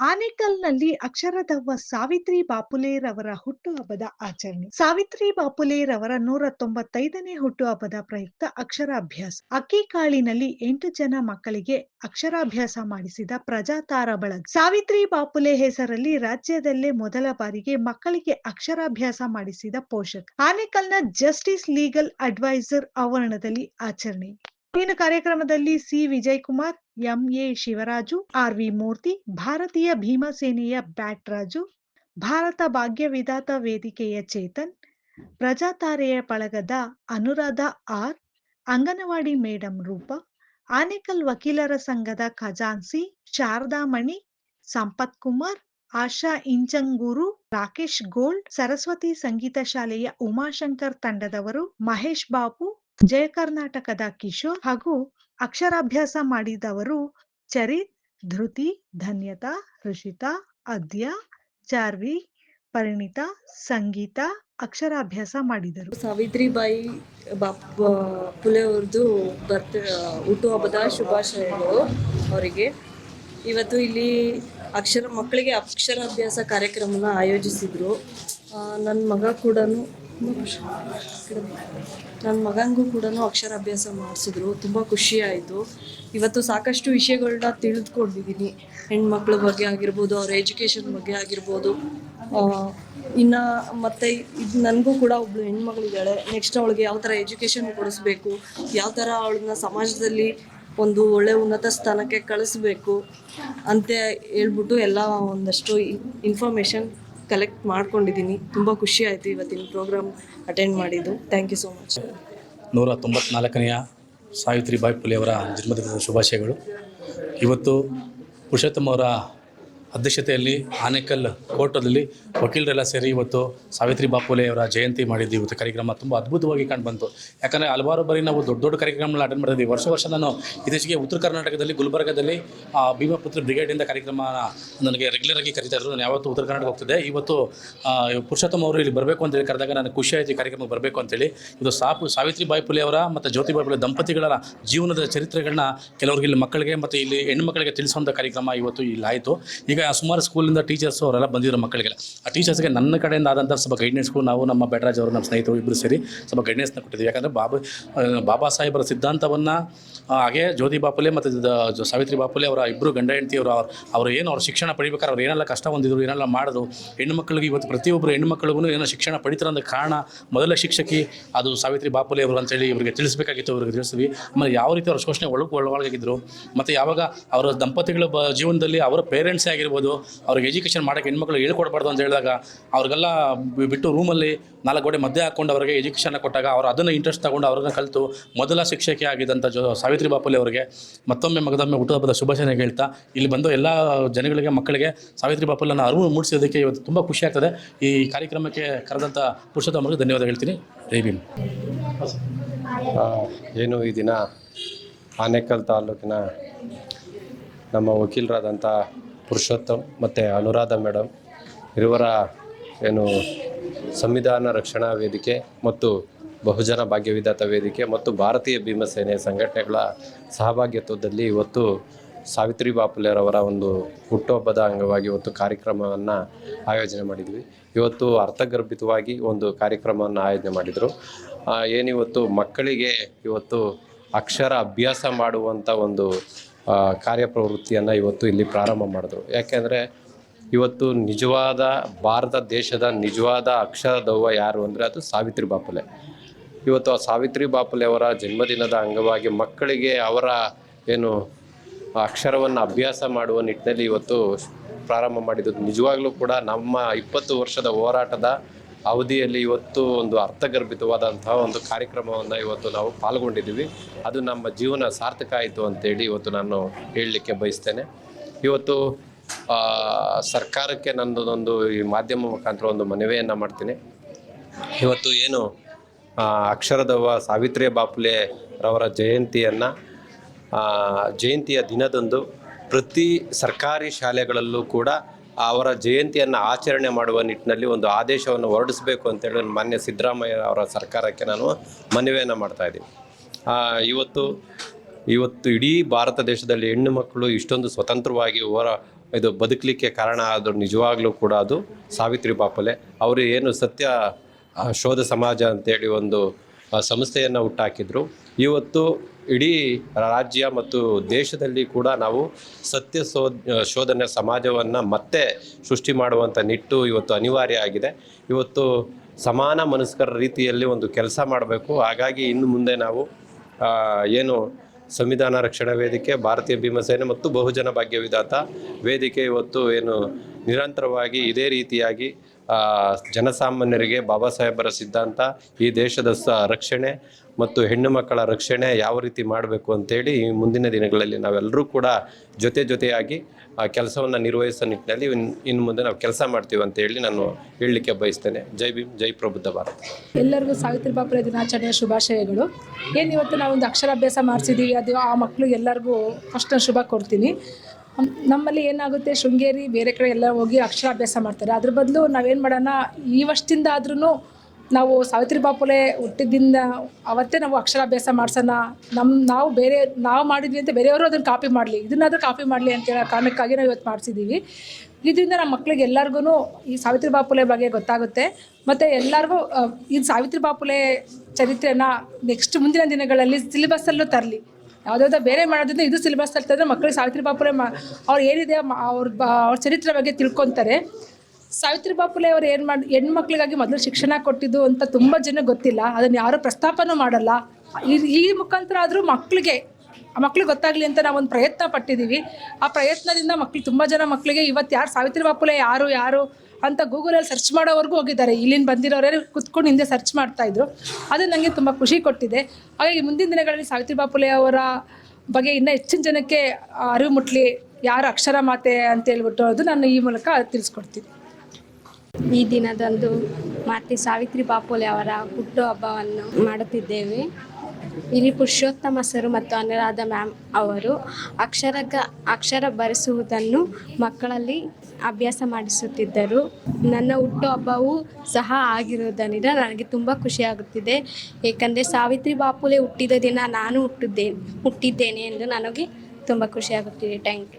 ಆನೇಕಲ್ನಲ್ಲಿ ಅಕ್ಷರದವ್ವ ಸಾವಿತ್ರಿ ಬಾಪುಲೆರವರ ಹುಟ್ಟುಹಬ್ಬದ ಆಚರಣೆ. ಸಾವಿತ್ರಿ ಬಾಪುಲೆರವರ ನೂರ ತೊಂಬತ್ತೈದನೇ ಹುಟ್ಟುಹಬ್ಬದ ಪ್ರಯುಕ್ತ ಅಕ್ಷರಾಭ್ಯಾಸ. ಅಕ್ಕಿಕಾಳಿನಲ್ಲಿ ಎಂಟು ಜನ ಮಕ್ಕಳಿಗೆ ಅಕ್ಷರಾಭ್ಯಾಸ ಮಾಡಿಸಿದ ಪ್ರಜಾತಾರ ಬಳಗ. ಸಾವಿತ್ರಿ ಬಾಪುಲೆ ಹೆಸರಲ್ಲಿ ರಾಜ್ಯದಲ್ಲೇ ಮೊದಲ ಬಾರಿಗೆ ಮಕ್ಕಳಿಗೆ ಅಕ್ಷರಾಭ್ಯಾಸ ಮಾಡಿಸಿದ ಪೋಷಕ. ಆನೇಕಲ್ನ ಜಸ್ಟಿಸ್ ಲೀಗಲ್ ಅಡ್ವೈಸರ್ ಆವರಣದಲ್ಲಿ ಆಚರಣೆ. ಇನ್ನು ಕಾರ್ಯಕ್ರಮದಲ್ಲಿ C. Vijay Kumar MA Shivaraju, R. V. Murthy, ಭಾರತೀಯ ಭೀಮಸೇನೆಯ ಬ್ಯಾಟ್ ರಾಜು ಭಾರತ ಭಾಗ್ಯ ವಿಧಾತ ವೇದಿಕೆಯ ಚೇತನ್, ಪ್ರಜಾತಾರೆಯ ಪಳಗದ ಅನುರಾಧ ಆರ್, ಅಂಗನವಾಡಿ ಮೇಡಂ ರೂಪ, ಆನೇಕಲ್ ವಕೀಲರ ಸಂಘದ ಖಜಾನ್ಸಿ ಶಾರದಾಮಣಿ ಸಂಪತ್ ಕುಮಾರ್, ಆಶಾ ಇಂಚಂಗೂರು, ರಾಕೇಶ್ ಗೋಲ್ಡ್ ಸರಸ್ವತಿ ಸಂಗೀತ ಶಾಲೆಯ ಉಮಾಶಂಕರ್ ತಂಡದವರು, ಮಹೇಶ್ ಬಾಬು ಜಯ ಕರ್ನಾಟಕದ ಕಿಶೋರ್ ಹಾಗೂ ಅಕ್ಷರಾಭ್ಯಾಸ ಮಾಡಿದವರು ಚರಿತ್, ಧೃತಿ, ಧನ್ಯತಾ ರುಷಿತಾ ಅದ್ಯ ಚಾರ್ವಿ ಪರಿಣಿತಾ, ಸಂಗೀತ ಅಕ್ಷರಾಭ್ಯಾಸ ಮಾಡಿದರು. ಸಾವಿತ್ರಿಬಾಯಿ ಬಾಪ್ ಪುಲೆ ಅವ್ರದ್ದು ಬರ್ತ್ ಹುಟ್ಟುಹಬ್ಬದ ಶುಭಾಶಯಗಳು ಅವರಿಗೆ. ಇವತ್ತು ಇಲ್ಲಿ ಅಕ್ಷರ, ಮಕ್ಕಳಿಗೆ ಅಕ್ಷರಾಭ್ಯಾಸ ಕಾರ್ಯಕ್ರಮನ ಆಯೋಜಿಸಿದ್ರು. ನನ್ನ ಮಗ ಕೂಡ ನನ್ನ ಮಗನಿಗೂ ಕೂಡ ಅಕ್ಷರಾಭ್ಯಾಸ ಮಾಡಿಸಿದ್ರು, ತುಂಬ ಖುಷಿ ಆಯಿತು. ಇವತ್ತು ಸಾಕಷ್ಟು ವಿಷಯಗಳನ್ನ ತಿಳಿದುಕೊಂಡಿದ್ದೀನಿ ಹೆಣ್ಮಕ್ಳ ಬಗ್ಗೆ ಆಗಿರ್ಬೋದು, ಅವ್ರ ಎಜುಕೇಷನ್ ಬಗ್ಗೆ ಆಗಿರ್ಬೋದು. ಇನ್ನು ಮತ್ತು ಇದು ನನಗೂ ಕೂಡ ಒಬ್ಳು ಹೆಣ್ಮಗಳಿದ್ದಾಳೆ ನೆಕ್ಸ್ಟ್ ಅವಳಿಗೆ ಯಾವ ಥರ ಎಜುಕೇಷನ್ ಕೊಡಿಸ್ಬೇಕು, ಯಾವ ಥರ ಅವಳನ್ನ ಸಮಾಜದಲ್ಲಿ ಒಂದು ಒಳ್ಳೆ ಉನ್ನತ ಸ್ಥಾನಕ್ಕೆ ಕಳಿಸ್ಬೇಕು ಅಂತ ಹೇಳ್ಬಿಟ್ಟು ಎಲ್ಲ ಒಂದಷ್ಟು ಇನ್ಫಾರ್ಮೇಷನ್ ಕಲೆಕ್ಟ್ ಮಾಡ್ಕೊಂಡಿದ್ದೀನಿ. ತುಂಬ ಖುಷಿ ಆಯಿತು ಇವತ್ತಿನ ಪ್ರೋಗ್ರಾಮ್ ಅಟೆಂಡ್ ಮಾಡಿದ್ದು. ಥ್ಯಾಂಕ್ ಯು ಸೋ ಮಚ್ ನೂರ ತೊಂಬತ್ನಾಲ್ಕನೆಯ ಸಾವಿತ್ರಿಬಾಯಿ ಫುಲೆ ಅವರ ಜನ್ಮದಿನದ ಶುಭಾಶಯಗಳು. ಇವತ್ತು ಪುರುಷೋತ್ತಮ ಅವರ ಅಧ್ಯಕ್ಷತೆಯಲ್ಲಿ ಆನೇಕಲ್ ಕೋಟದಲ್ಲಿ ವಕೀಲರೆಲ್ಲ ಸೇರಿ ಇವತ್ತು ಸಾವಿತ್ರಿ ಬಾಪುಲೆ ಅವರ ಜಯಂತಿ ಮಾಡಿದ್ದು ಇವತ್ತು ಕಾರ್ಯಕ್ರಮ ತುಂಬ ಅದ್ಭುತವಾಗಿ ಕಂಡು ಬಂತು ಯಾಕಂದರೆ ಹಲವಾರು ಬಾರಿ ನಾವು ದೊಡ್ಡ ದೊಡ್ಡ ಕಾರ್ಯಕ್ರಮಗಳನ್ನ ಅಟೆಂಡ್ ಮಾಡಿದ್ವಿ. ವರ್ಷ ವರ್ಷ ನಾನು ಇತ್ತೀಚೆಗೆ ಉತ್ತರ ಕರ್ನಾಟಕದಲ್ಲಿ, ಗುಲ್ಬರ್ಗದಲ್ಲಿ ಭೀಮಪುತ್ರ ಬ್ರಿಗೇಡಿಂದ ಕಾರ್ಯಕ್ರಮ ನನಗೆ ರೆಗ್ಯುಲರ್ ಆಗಿ ಕರೀತಾ ಇದ್ರು. ನಾನು ಯಾವತ್ತೂ ಉತ್ತರ ಕರ್ನಾಟಕ ಹೋಗ್ತಿದ್ದೆ. ಇವತ್ತು ಪುರುಷೋತ್ತಮ ಅವರು ಇಲ್ಲಿ ಬರಬೇಕು ಅಂತೇಳಿ ಕರೆದಾಗ ನನಗೆ ಖುಷಿ ಆಯಿತು ಈ ಕಾರ್ಯಕ್ರಮಕ್ಕೆ ಬರಬೇಕು ಅಂತೇಳಿ ಇದು ಸಾಪು ಸಾವಿತ್ರಿಬಾಯಿ ಫುಲೆ ಅವರ ಮತ್ತು ಜ್ಯೋತಿಬಾಯಿ ಫುಲೆ ದಂಪತಿಗಳ ಜೀವನದ ಚರಿತ್ರೆಗಳನ್ನ ಕೆಲವರಿಗೆ ಇಲ್ಲಿ ಮಕ್ಕಳಿಗೆ ಮತ್ತು ಇಲ್ಲಿ ಹೆಣ್ಣು ಮಕ್ಕಳಿಗೆ ತಿಳಿಸುವಂಥ ಕಾರ್ಯಕ್ರಮ ಇವತ್ತು ಇಲ್ಲಿ ಆಯಿತು. ಈಗ ಸುಮಾರು ಸ್ಕೂಲಿಂದ ಟೀಚರ್ಸ್ ಅವರೆಲ್ಲ ಬಂದಿರೋ ಮಕ್ಕಳಿಗೆ ಆ ಟೀಚರ್ಸ್ಗೆ ನನ್ನ ಕಡೆಯಿಂದ ಆದಂಥ ಸ್ವಲ್ಪ ಗೈಡೆನ್ಸ್ಗೂ ನಾವು ನಮ್ಮ ಬೆಟರಾಜ್ ಅವರು, ನಮ್ಮ ಸ್ನೇಹಿತರು ಇಬ್ಬರು ಸೇರಿ ಸ್ವಲ್ಪ ಗೈಡೆನ್ಸ್ನ ಕೊಟ್ಟಿದ್ದೀವಿ. ಯಾಕಂದರೆ ಬಾಬಾ ಬಾಬಾ ಸಾಹೇಬರ ಸಿದ್ಧಾಂತವನ್ನು ಹಾಗೆ ಜ್ಯೋತಿ ಬಾಪುಲೆ ಮತ್ತು ಸಾವಿತ್ರಿ ಬಾಪುಲೆ ಅವರ ಇಬ್ಬರು ಗಂಡ ಹೆಂಡತಿ ಅವ್ರು, ಅವರು ಏನು ಅವ್ರ ಶಿಕ್ಷಣ ಪಡಿಬೇಕಾದ್ರೆ ಅವ್ರು ಏನೆಲ್ಲ ಕಷ್ಟ ಹೊಂದಿದ್ರು, ಏನೆಲ್ಲ ಮಾಡಿದ್ರು, ಹೆಣ್ಣು ಮಕ್ಕಳಿಗೆ ಇವತ್ತು ಪ್ರತಿಯೊಬ್ಬರು ಹೆಣ್ಣು ಮಕ್ಕಳಿಗೂ ಏನೋ ಶಿಕ್ಷಣ ಪಡಿತಾರೆ ಅನ್ನೋ ಕಾರಣ ಮೊದಲ ಶಿಕ್ಷಕಿ ಅದು ಸಾವಿತ್ರಿ ಬಾಪುಲೆ ಅವರು ಅಂತೇಳಿ ಇವರಿಗೆ ತಿಳಿಸಬೇಕಾಗಿತ್ತು ಅವ್ರಿಗೆ ತಿಳಿಸ್ತೀವಿ. ಆಮೇಲೆ ಯಾವ ರೀತಿ ಅವ್ರ ಶೋಷಣೆ ಒಳಗೆ ಒಳಗಾಗಿದ್ದರು ಮತ್ತು ಯಾವಾಗ ಅವರ ದಂಪತಿಗಳ ಜೀವನದಲ್ಲಿ ಅವರ ಪೇರೆಂಟ್ಸೇ ಆಗಿರ್ಬೋದು ಅವ್ರಿಗೆ ಎಜುಕೇಷನ್ ಮಾಡೋಕ್ಕೆ ಹೆಣ್ಮಕ್ಳು ಹೇಳ್ಕೊಡ್ಬಾರ್ದು ಅಂತ ಹೇಳಿದಾಗ ಅವ್ರಿಗೆಲ್ಲ ಬಿಟ್ಟು ರೂಮಲ್ಲಿ ನಾಲ್ಕು ಗೋಡೆ ಮಧ್ಯೆ ಹಾಕ್ಕೊಂಡು ಅವರಿಗೆ ಎಜುಕೇಷನ್ ಕೊಟ್ಟಾಗ ಅವರು ಅದನ್ನು ಇಂಟ್ರೆಸ್ಟ್ ತಗೊಂಡು ಅವ್ರನ್ನ ಕಲಿತು ಮೊದಲ ಶಿಕ್ಷಕಿ ಆಗಿದ್ದಂಥ ಜೊ ಸಾವಿತ್ರಿ ಬಾಪುಲೆ ಅವರಿಗೆ ಮತ್ತೊಮ್ಮೆ ಮಗದೊಮ್ಮೆ ಹುಟ್ಟುಹಬ್ಬದ ಶುಭಾಶಯ ಹೇಳ್ತಾ ಇಲ್ಲಿ ಬಂದು ಎಲ್ಲ ಜನಗಳಿಗೆ, ಮಕ್ಕಳಿಗೆ ಸಾವಿತ್ರಿ ಬಾಪುಲನ್ನು ಅರಿವು ಮೂಡಿಸೋದಕ್ಕೆ ಇವತ್ತು ತುಂಬ ಖುಷಿ ಆಗ್ತದೆ. ಈ ಕಾರ್ಯಕ್ರಮಕ್ಕೆ ಕರೆದಂಥ ಪುರುಷೋತ್ತಮರಿಗೆ ಧನ್ಯವಾದ ಹೇಳ್ತೀನಿ. ಜೈ ಭೀಮ್. ಏನು ಈ ದಿನ ಆನೇಕಲ್ ತಾಲೂಕಿನ ನಮ್ಮ ವಕೀಲರಾದಂಥ ಪುರುಷೋತ್ತಮ್ ಮತ್ತು ಅನುರಾಧ ಮೇಡಮ್ ಇವರ ಏನು ಸಂವಿಧಾನ ರಕ್ಷಣಾ ವೇದಿಕೆ ಮತ್ತು ಬಹುಜನ ಭಾಗ್ಯವಿಧಾತ ವೇದಿಕೆ ಮತ್ತು ಭಾರತೀಯ ಭೀಮಸೇನೆ ಸಂಘಟನೆಗಳ ಸಹಭಾಗಿತ್ವದಲ್ಲಿ ಇವತ್ತು ಸಾವಿತ್ರಿ ಬಾಪುಲೆರವರ ಒಂದು ಹುಟ್ಟುಹಬ್ಬದ ಅಂಗವಾಗಿ ಇವತ್ತು ಕಾರ್ಯಕ್ರಮವನ್ನು ಆಯೋಜನೆ ಮಾಡಿದ್ವಿ. ಇವತ್ತು ಅರ್ಥಗರ್ಭಿತವಾಗಿ ಒಂದು ಕಾರ್ಯಕ್ರಮವನ್ನು ಆಯೋಜನೆ ಮಾಡಿದರು. ಏನಿವತ್ತು ಮಕ್ಕಳಿಗೆ ಇವತ್ತು ಅಕ್ಷರ ಅಭ್ಯಾಸ ಮಾಡುವಂಥ ಒಂದು ಕಾರ್ಯಪ್ರವೃತ್ತಿಯನ್ನು ಇವತ್ತು ಇಲ್ಲಿ ಪ್ರಾರಂಭ ಮಾಡಿದ್ರು. ಯಾಕೆಂದರೆ ಇವತ್ತು ನಿಜವಾದ ಭಾರತ ದೇಶದ ನಿಜವಾದ ಅಕ್ಷರ ದೌವ ಯಾರು ಅಂದರೆ ಅದು ಸಾವಿತ್ರಿ ಬಾಪುಲೆ. ಇವತ್ತು ಆ ಸಾವಿತ್ರಿ ಬಾಪುಲೆ ಅವರ ಜನ್ಮದಿನದ ಅಂಗವಾಗಿ ಮಕ್ಕಳಿಗೆ ಅವರ ಏನು ಅಕ್ಷರವನ್ನು ಅಭ್ಯಾಸ ಮಾಡುವ ನಿಟ್ಟಿನಲ್ಲಿ ಇವತ್ತು ಪ್ರಾರಂಭ ಮಾಡಿದ್ದು. ನಿಜವಾಗ್ಲೂ ಕೂಡ ನಮ್ಮ ಇಪ್ಪತ್ತು ವರ್ಷದ ಹೋರಾಟದ ಅವಧಿಯಲ್ಲಿ ಇವತ್ತು ಒಂದು ಅರ್ಥಗರ್ಭಿತವಾದಂತಹ ಒಂದು ಕಾರ್ಯಕ್ರಮವನ್ನು ಇವತ್ತು ನಾವು ಪಾಲ್ಗೊಂಡಿದ್ದೀವಿ. ಅದು ನಮ್ಮ ಜೀವನ ಸಾರ್ಥಕ ಆಯಿತು ಅಂತೇಳಿ ಇವತ್ತು ನಾನು ಹೇಳಲಿಕ್ಕೆ ಬಯಸ್ತೇನೆ. ಇವತ್ತು ಸರ್ಕಾರಕ್ಕೆ ನನ್ನದೊಂದು ಈ ಮಾಧ್ಯಮ ಮುಖಾಂತರ ಒಂದು ಮನವಿಯನ್ನು ಮಾಡ್ತೀನಿ. ಇವತ್ತು ಏನು ಅಕ್ಷರದವ್ವ ಸಾವಿತ್ರಿ ಬಾಪುಲೆ ರವರ ಜಯಂತಿಯನ್ನು ಜಯಂತಿಯ ದಿನದಂದು ಪ್ರತಿ ಸರ್ಕಾರಿ ಶಾಲೆಗಳಲ್ಲೂ ಕೂಡ ಅವರ ಜಯಂತಿಯನ್ನು ಆಚರಣೆ ಮಾಡುವ ನಿಟ್ಟಿನಲ್ಲಿ ಒಂದು ಆದೇಶವನ್ನು ಹೊರಡಿಸಬೇಕು ಅಂತೇಳಿ ಮಾನ್ಯ ಸಿದ್ದರಾಮಯ್ಯ ಅವರ ಸರ್ಕಾರಕ್ಕೆ ನಾನು ಮನವಿಯನ್ನು ಮಾಡ್ತಾ ಇದ್ದೀನಿ. ಆ, ಇವತ್ತು ಇವತ್ತು ಇಡೀ ಭಾರತ ದೇಶದಲ್ಲಿ ಹೆಣ್ಣು ಮಕ್ಕಳು ಇಷ್ಟೊಂದು ಸ್ವತಂತ್ರವಾಗಿ ಹೋರ ಇದು ಬದುಕಲಿಕ್ಕೆ ಕಾರಣ ಆದರೂ ನಿಜವಾಗ್ಲೂ ಕೂಡ ಅದು ಸಾವಿತ್ರಿ ಬಾಪಲೆ. ಅವರು ಏನು ಸತ್ಯ ಶೋಧ ಸಮಾಜ ಅಂತೇಳಿ ಒಂದು ಸಂಸ್ಥೆಯನ್ನು ಹುಟ್ಟಾಕಿದ್ರು. ಇವತ್ತು ಇಡೀ ರಾಜ್ಯ ಮತ್ತು ದೇಶದಲ್ಲಿ ಕೂಡ ನಾವು ಸತ್ಯ ಶೋಧನೆ ಸಮಾಜವನ್ನು ಮತ್ತೆ ಸೃಷ್ಟಿ ಮಾಡುವಂಥ ನಿಟ್ಟು ಇವತ್ತು ಅನಿವಾರ್ಯ ಆಗಿದೆ. ಇವತ್ತು ಸಮಾನ ಮನಸ್ಕರ ರೀತಿಯಲ್ಲಿ ಒಂದು ಕೆಲಸ ಮಾಡಬೇಕು. ಹಾಗಾಗಿ ಇನ್ನು ಮುಂದೆ ನಾವು ಏನು ಸಂವಿಧಾನ ರಕ್ಷಣಾ ವೇದಿಕೆ, ಭಾರತೀಯ ಭೀಮಸೇನೆ ಮತ್ತು ಬಹುಜನ ಭಾಗ್ಯ ವಿಧಾತ ವೇದಿಕೆ ಇವತ್ತು ಏನು ನಿರಂತರವಾಗಿ ಇದೇ ರೀತಿಯಾಗಿ ಜನಸಾಮಾನ್ಯರಿಗೆ ಬಾಬಾ ಸಾಹೇಬರ ಸಿದ್ಧಾಂತ, ಈ ದೇಶದ ಸ ರಕ್ಷಣೆ ಮತ್ತು ಹೆಣ್ಣು ಮಕ್ಕಳ ರಕ್ಷಣೆ ಯಾವ ರೀತಿ ಮಾಡಬೇಕು ಅಂತೇಳಿ ಮುಂದಿನ ದಿನಗಳಲ್ಲಿ ನಾವೆಲ್ಲರೂ ಕೂಡ ಜೊತೆ ಜೊತೆಯಾಗಿ ಆ ಕೆಲಸವನ್ನು ನಿರ್ವಹಿಸೋ ನಿಟ್ಟಿನಲ್ಲಿ ಇನ್ ಇನ್ನು ಮುಂದೆ ನಾವು ಕೆಲಸ ಮಾಡ್ತೀವಿ ಅಂತ ಹೇಳಿ ನಾನು ಹೇಳಲಿಕ್ಕೆ ಬಯಸ್ತೇನೆ. ಜೈ ಭೀಮ್, ಜೈ ಪ್ರಬುದ್ಧ ಭಾರತ. ಎಲ್ಲರಿಗೂ ಸಾವಿತ್ರಿ ಬಾಪುರ ದಿನಾಚರಣೆಯ ಶುಭಾಶಯಗಳು. ಏನು ಇವತ್ತು ನಾವೊಂದು ಅಕ್ಷರಾಭ್ಯಾಸ ಮಾಡಿಸಿದ್ದೀವಿ ಅದು ಆ ಮಕ್ಕಳು ಎಲ್ಲರಿಗೂ ಫಸ್ಟ್ ಶುಭ ಕೊಡ್ತೀನಿ. ನಮ್ಮಲ್ಲಿ ಏನಾಗುತ್ತೆ, ಶೃಂಗೇರಿ ಬೇರೆ ಕಡೆ ಎಲ್ಲ ಹೋಗಿ ಅಕ್ಷರಾಭ್ಯಾಸ ಮಾಡ್ತಾರೆ. ಅದ್ರ ಬದಲು ನಾವೇನು ಮಾಡೋಣ, ಈ ವರ್ಷದಿಂದ ಆದ್ರೂ ನಾವು ಸಾವಿತ್ರಿ ಬಾಪುಲೆ ಹುಟ್ಟಿದಿಂದ ಅವತ್ತೇ ನಾವು ಅಕ್ಷರಾಭ್ಯಾಸ ಮಾಡ್ಸೋಣ. ನಮ್ಮ ನಾವು ಬೇರೆ, ನಾವು ಮಾಡಿದ್ವಿ ಅಂತ ಬೇರೆಯವರು ಅದನ್ನು ಕಾಪಿ ಮಾಡಲಿ, ಇದನ್ನಾದರೂ ಕಾಪಿ ಮಾಡಲಿ ಅಂತ ಹೇಳೋ ಕಾರಣಕ್ಕಾಗಿ ನಾವು ಇವತ್ತು ಮಾಡಿಸಿದ್ದೀವಿ ಇದರಿಂದ ನಮ್ಮ ಮಕ್ಕಳಿಗೆ ಎಲ್ಲರಿಗೂ ಈ ಸಾವಿತ್ರಿ ಬಾಪುಲೆ ಬಗ್ಗೆ ಗೊತ್ತಾಗುತ್ತೆ. ಮತ್ತು ಎಲ್ಲರಿಗೂ ಈ ಸಾವಿತ್ರಿ ಬಾಪುಲೆ ಚರಿತ್ರೆನ ನೆಕ್ಸ್ಟ್ ಮುಂದಿನ ದಿನಗಳಲ್ಲಿ ಸಿಲೆಬಸ್ಸಲ್ಲೂ ತರಲಿ. ಯಾವುದಾದ್ರು ಬೇರೆ ಮಾಡೋದ್ರಿಂದ ಇದು ಸಿಲೆಬಸ್ ತಂದರೆ ಮಕ್ಕಳಿಗೆ ಸಾವಿತ್ರಿ ಬಾಪುಲೆ ಮಾ ಅವ್ರು ಏನಿದೆ ಅವ್ರ ಅವ್ರ ಚರಿತ್ರೆ ಬಗ್ಗೆ ತಿಳ್ಕೊತಾರೆ. ಸಾವಿತ್ರಿ ಬಾಪುಲೆ ಅವ್ರು ಏನು ಮಾಡಿ ಹೆಣ್ಮಕ್ಳಿಗಾಗಿ ಮೊದಲು ಶಿಕ್ಷಣ ಕೊಟ್ಟಿದ್ದು ಅಂತ ತುಂಬ ಜನ ಗೊತ್ತಿಲ್ಲ. ಅದನ್ನು ಯಾರೂ ಪ್ರಸ್ತಾಪನೂ ಮಾಡಲ್ಲ. ಈ ಈ ಮುಖಾಂತರ ಆದರೂ ಮಕ್ಕಳಿಗೆ ಆ ಮಕ್ಳಿಗೆ ಗೊತ್ತಾಗಲಿ ಅಂತ ನಾವೊಂದು ಪ್ರಯತ್ನ ಪಟ್ಟಿದ್ದೀವಿ. ಆ ಪ್ರಯತ್ನದಿಂದ ಮಕ್ಳು ತುಂಬ ಜನ ಮಕ್ಕಳಿಗೆ ಇವತ್ತು ಯಾರು ಸಾವಿತ್ರಿ ಬಾಪುಲೆ ಯಾರು ಯಾರು ಅಂತ ಗೂಗಲಲ್ಲಿ ಸರ್ಚ್ ಮಾಡೋವರೆಗೂ ಹೋಗಿದ್ದಾರೆ. ಇಲ್ಲಿಂದ ಬಂದಿರೋರೇ ಕುತ್ಕೊಂಡು ಹಿಂದೆ ಸರ್ಚ್ ಮಾಡ್ತಾ ಇದ್ರು. ಅದು ನನಗೆ ತುಂಬ ಖುಷಿ ಕೊಟ್ಟಿದೆ. ಹಾಗಾಗಿ ಮುಂದಿನ ದಿನಗಳಲ್ಲಿ ಸಾವಿತ್ರಿ ಬಾಪುಲೆ ಅವರ ಬಗ್ಗೆ ಇನ್ನೂ ಹೆಚ್ಚಿನ ಜನಕ್ಕೆ ಅರಿವು ಮುಟ್ಲಿ ಯಾರು ಅಕ್ಷರ ಮಾತೆ ಅಂತ ಹೇಳ್ಬಿಟ್ಟು ಅದು ನಾನು ಈ ಮೂಲಕ ತಿಳಿಸ್ಕೊಡ್ತೀನಿ. ಈ ದಿನದಂದು ಮಾತೆ ಸಾವಿತ್ರಿ ಬಾಪುಲೆ ಅವರ ಹುಟ್ಟುಹಬ್ಬವನ್ನು ಮಾಡುತ್ತಿದ್ದೇವೆ. ಇಲ್ಲಿ ಪುರುಷೋತ್ತಮ ಸರ್ ಮತ್ತು ಅನುರಾಧ ಮ್ಯಾಮ್ ಅವರು ಅಕ್ಷರಗ ಅಕ್ಷರ ಬರೆಸುವುದನ್ನು ಮಕ್ಕಳಲ್ಲಿ ಅಭ್ಯಾಸ ಮಾಡಿಸುತ್ತಿದ್ದರು. ನನ್ನ ಹುಟ್ಟುಹಬ್ಬವೂ ಸಹ ಆಗಿರುವುದರಿಂದ ನನಗೆ ತುಂಬ ಖುಷಿಯಾಗುತ್ತಿದೆ. ಏಕೆಂದರೆ ಸಾವಿತ್ರಿ ಬಾಪುಲೆ ಹುಟ್ಟಿದ ದಿನ ನಾನು ಹುಟ್ಟಿದ್ದೆ, ಹುಟ್ಟಿದ್ದೇನೆ ಎಂದು ನನಗೆ ತುಂಬ ಖುಷಿಯಾಗುತ್ತಿದೆ. Thank you.